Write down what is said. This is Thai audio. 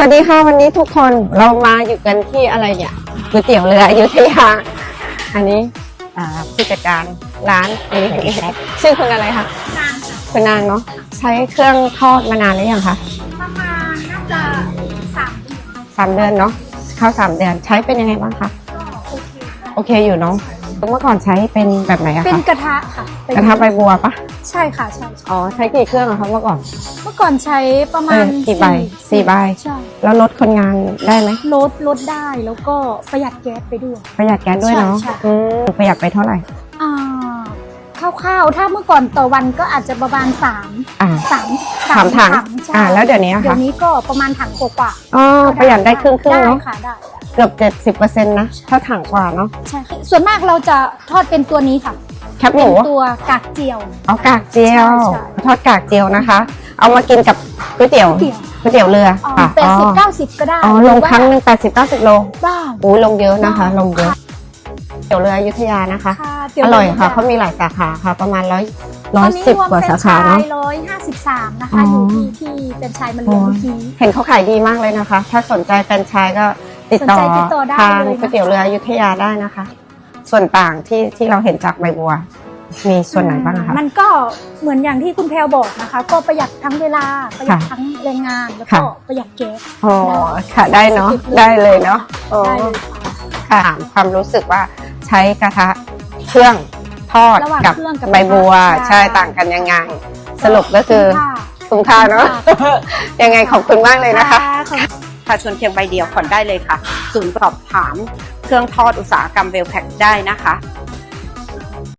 สวัสดีค่ะวันนี้ทุกคนเรามาอยู่กันที่อะไรเนี่ยก๋วยเตี๋ยวเรืออยุธยาอันนี้อ่าผู้จัดการร้านอันนี้ชื่อคุณอะไรคะนานค่ะคุณนางเนาะใช้เครื่องทอดมานานหรือยังคะประมาณน่าจะสามเดือนสามเดือนเนาะเข้าสามเดือนใช้เป็นยังไงบ้างคะก็โอเคค่ะโอเคอยู่เนาะเมื่อก่อนใช้เป็นแบบไหนอะเป็นคะกระทะค่ะเป็นกระทะใบบัวปะใช่ค่ะใช่ใช่อ๋อใช้กี่เครื่องอะคะเมื่อก่อน เมื่อก่อนใช้ประมาณเออกี่ใบสี่ใบใช่ แล้วลดคนงานได้ไหมลดลดได้แล้วก็ประหยัดแก๊สไปด้วย ประหยัดแก๊สด้วยเนาะใช่ใช่ อืมประหยัดไปเท่าไหร่ อ่าคร่าวๆถ้าเมื่อก่อนต่อวันก็อาจจะประมาณสามอ่า สามสามถัง ใช่อ่า แล้วเดี๋ยวนี้อะเดี๋ยคะวนี้ก็ประมาณถังกว่าๆอ๋อประหยัดได้ครึ่งครึ่งได้เนาะค่ะได้ เกือบเจ็ดสิบเปอร์เซ็นต์นะ ถ้าถังกว่าเนาะ ใช่ค่ะส่วนมากเราจะทอดเป็นตัวนี้ค่ะ แคบหเป็มูนตัวกากเจียว เอากากเจียว ใช่ใช่ ทอดกากเจียวนะคะ เอามากินกับก๋วยเตี๋ยวก๋วยเตี๋ยว ก๋วยเตี๋ยวเรืออ๋อค่ะแปดสิบเก้าสิบก็ได้อ๋อลงครั้งหนึ่งแปดสิบเก้าสิบโลได้อู้ลงเยอะนะคะ ลงเยอะเตี๋ยวเรืออยุธยานะคะ ค่ะอร่อยค่ะเขามีหลายสาขาค่ะ ประมาณร้อยร้ตออยนนี้สิบรวมกว่าเป็นสาขาเนาะ ร้อยห้าสิบสามนะคะอ๋อออยู่ที่ที่เป็นชายมาเรียนเมื่อกี้ เห็นเขาขายดีมากเลยนะคะ ถ้าสนใจแฟรนไชส์ก็ติดต่อสนใจติดต่อได้ทางเลยนะคะ ก๋วยเตี๋ยวเรืออยุธยาได้นะคะ ส่วนต่างที่ที่เราเห็นจากใบบัว มีส่วนไหนบ้างคะ มันก็เหมือนอย่างที่คุณแพลบอกนะคะ ก็ประหยัดทั้งเวลาประหยัดค่ะทั้งแรงงานแล้วก็ค่ะ ประหยัดแก๊ส อ๋อค่ะได้เนาะได้เลยเนาะอ๋อได้เลยค่ะค่ะถามความรู้สึกว่าใช้กระทะเครื่องทอดระหว่างกับเครื่องกับใบบัว กระทะ ใช่ต่างกันยังไง สรุปก็คือค่ะคุ้มค่าเนาะค่ะยังไงขอบคุณมากเลยนะคะ ขอบณประชาชนเพียงใบเดียวผ่อนได้เลยค่ะ ศูนย์สอบถามเครื่องทอดอุตสาหกรรมเวลแพ็กได้นะคะ